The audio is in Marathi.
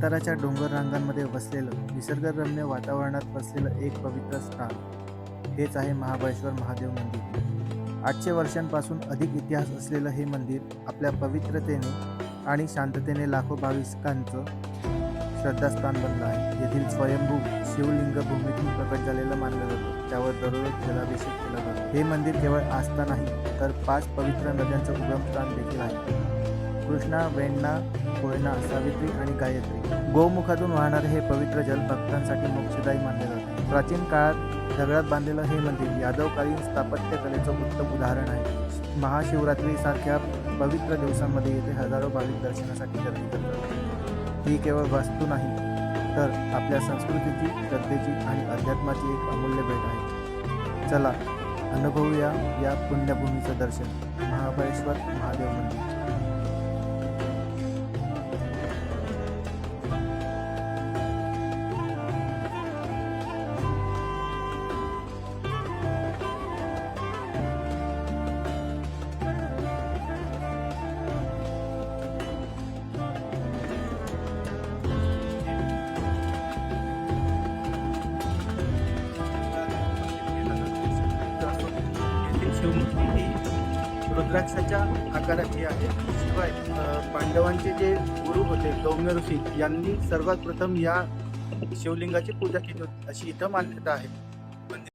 परिसराच्या डोंगर रांगांमध्ये वसलेलं निसर्गरम्य वातावरणात वसलेलं एक पवित्र स्थान. हेच आहे महाबळेश्वर महादेव मंदिर. आठशे वर्षांपासून अधिक इतिहास असलेलं हे मंदिर आपल्या पवित्रतेने आणि शांततेने लाखो भाविकांचं श्रद्धास्थान बनलं आहे. येथील स्वयंभू शिवलिंग भूमीतून प्रकट झालेलं मानलं जातं त्यावर दररोज जलाभिषेक केला जातो. हे मंदिर केवळ आस्था नाही तर पाच पवित्र नद्यांचं उगमस्थान देखील आहे. कृष्णा वेण्णा कोयना सावित्री आणि गायत्री. गोमुखातून वाहणारे हे पवित्र जल भक्तांसाठी मोक्षदायी मानले जाते. प्राचीन काळात दगडात बांधलेलं हे मंदिर यादवकालीन स्थापत्य कलेचं उत्तम उदाहरण आहे. महाशिवरात्रीसारख्या पवित्र दिवसांमध्ये येथे हजारो भाविक दर्शनासाठी गर्दी करतात. ही केवळ वास्तू नाही तर आपल्या संस्कृतीची श्रद्धेची आणि अध्यात्माची एक अमूल्य भेट आहे. चला अनुभवूया या पुण्यभूमीचं दर्शन. महाबळेश्वर महादेव मंदिर. येथील शिवमूर्ती ही रुद्राक्षाच्या आकाराची आहे. शिवाय पांडवांचे जे गुरु होते सौम्य ऋषी यांनी सर्वात प्रथम या शिवलिंगाची पूजा केली होती. अशी इथं मान्यता आहे.